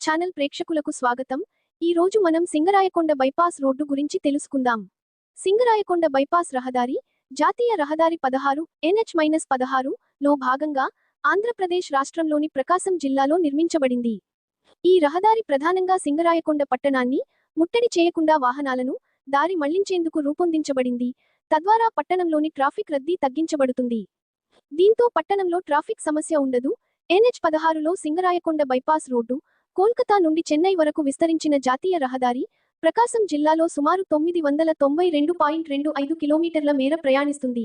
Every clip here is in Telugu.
ఛానల్ ప్రేక్షకులకు స్వాగతం. ఈ రోజు మనం సింగరాయకొండ బైపాస్ రోడ్డు గురించి తెలుసుకుందాం. సింగరాయకొండ బైపాస్ రహదారి జాతీయ రహదారి పదహారు ఎన్హెచ్ మైనస్ పదహారు లో భాగంగా ఆంధ్రప్రదేశ్ రాష్ట్రంలోని ప్రకాశం జిల్లాలో నిర్మించబడింది. ఈ రహదారి ప్రధానంగా సింగరాయకొండ పట్టణాన్ని ముట్టడి చేయకుండా వాహనాలను దారి మళ్ళించేందుకు రూపొందించబడింది. తద్వారా పట్టణంలోని ట్రాఫిక్ రద్దీ తగ్గించబడుతుంది. దీంతో పట్టణంలో ట్రాఫిక్ సమస్య ఉండదు. ఎన్హెచ్ పదహారులో సింగరాయకొండ బైపాస్ రోడ్డు కోల్కతా నుండి చెన్నై వరకు విస్తరించిన జాతీయ రహదారి ప్రకాశం జిల్లాలో సుమారు తొమ్మిది వందల తొంభై రెండు పాయింట్ రెండు ఐదు కిలోమీటర్ల మేర ప్రయాణిస్తుంది.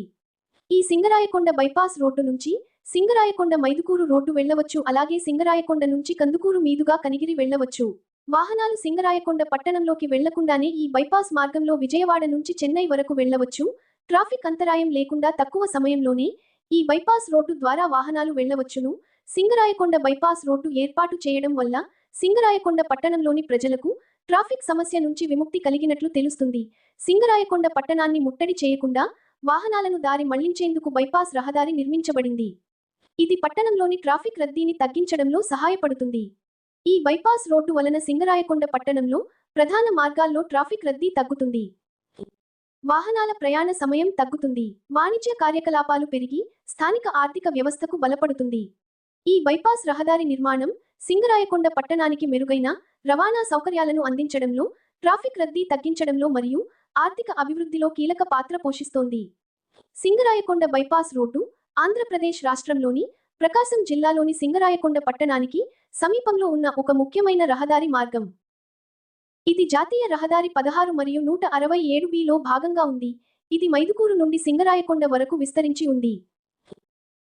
ఈ సింగరాయకొండ బైపాస్ రోడ్డు నుంచి సింగరాయకొండ మైదుకూరు రోడ్డు వెళ్ళవచ్చు అలాగే సింగరాయకొండ నుంచి కందుకూరు మీదుగా కనిగిరి వెళ్ళవచ్చు వాహనాలు సింగరాయకొండ పట్టణంలోకి వెళ్ళకుండానే ఈ బైపాస్ మార్గంలో విజయవాడ నుంచి చెన్నై వరకు వెళ్ళవచ్చు ట్రాఫిక్ అంతరాయం లేకుండా తక్కువ సమయంలోనే ఈ బైపాస్ రోడ్డు ద్వారా వాహనాలు వెళ్ళవచ్చును సింగరాయకొండ బైపాస్ రోడ్డు ఏర్పాటు చేయడం వల్ల సింగరాయకొండ పట్టణంలోని ప్రజలకు ట్రాఫిక్ సమస్య నుంచి విముక్తి కలిగినట్లు తెలుస్తుంది. సింగరాయకొండ పట్టణాన్ని ముట్టడి చేయకుండా వాహనాలను దారి మళ్ళించేందుకు బైపాస్ రహదారి నిర్మించబడింది. ఇది పట్టణంలోని ట్రాఫిక్ రద్దీని తగ్గించడంలో సహాయపడుతుంది. ఈ బైపాస్ రోడ్డు వలన సింగరాయకొండ పట్టణంలో ప్రధాన మార్గాల్లో ట్రాఫిక్ రద్దీ తగ్గుతుంది. వాహనాల ప్రయాణ సమయం తగ్గుతుంది. వాణిజ్య కార్యకలాపాలు పెరిగి స్థానిక ఆర్థిక వ్యవస్థకు బలపడుతుంది. ఈ బైపాస్ రహదారి నిర్మాణం సింగరాయకొండ పట్టణానికి మెరుగైన రవాణా సౌకర్యాలను అందించడంలో ట్రాఫిక్ రద్దీ తగ్గించడంలో మరియు ఆర్థిక అభివృద్ధిలో కీలక పాత్ర పోషిస్తోంది. సింగరాయకొండ బైపాస్ రోడ్డు ఆంధ్రప్రదేశ్ రాష్ట్రంలోని ప్రకాశం జిల్లాలోని సింగరాయకొండ పట్టణానికి సమీపంలో ఉన్న ఒక ముఖ్యమైన రహదారి మార్గం. ఇది జాతీయ రహదారి పదహారు మరియు నూట అరవై ఏడు బిలో భాగంగా ఉంది. ఇది మైదుకూరు నుండి సింగరాయకొండ వరకు విస్తరించి ఉంది.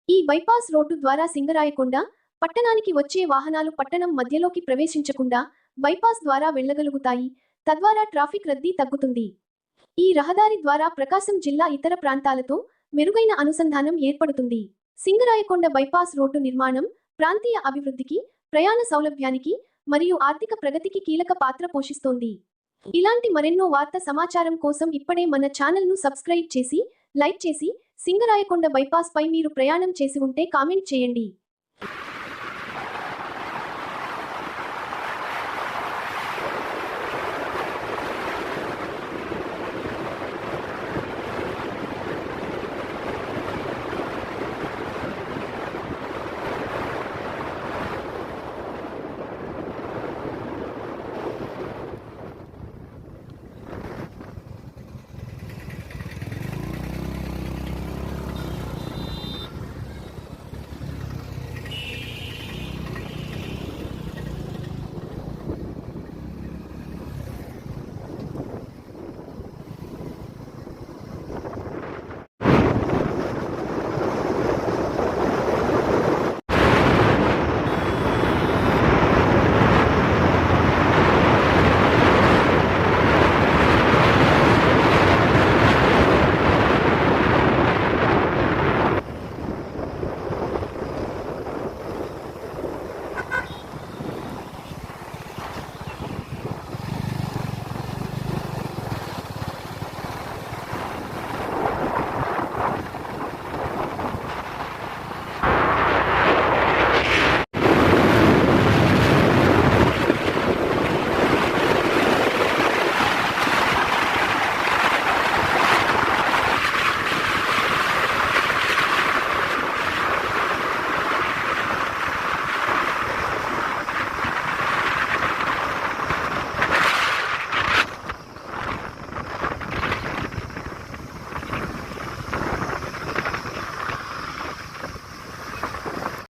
ఈ బైపాస్ రోడ్డు ద్వారా సింగరాయకొండ పట్టణానికి వచ్చే వాహనాలు పట్టణం మధ్యలోకి ప్రవేశించకుండా బైపాస్ ద్వారా వెళ్ళగలుగుతాయి తద్వారా ట్రాఫిక్ రద్దీ తగ్గుతుంది. ఈ రహదారి ద్వారా ప్రకాశం జిల్లా ఇతర ప్రాంతాలతో మెరుగైన అనుసంధానం ఏర్పడుతుంది. సింగరాయకొండ బైపాస్ రోడ్డు నిర్మాణం ప్రాంతీయ అభివృద్ధికి ప్రయాణ సౌలభ్యానికి మరియు ఆర్థిక ప్రగతికి కీలక పాత్ర పోషిస్తోంది. ఇలాంటి మరెన్నో వార్త సమాచారం కోసం ఇప్పుడే మన ఛానల్ను సబ్స్క్రైబ్ చేసి లైక్ చేసి సింగరాయకొండ బైపాస్ పై మీరు ప్రయాణం చేసి ఉంటే కామెంట్ చేయండి.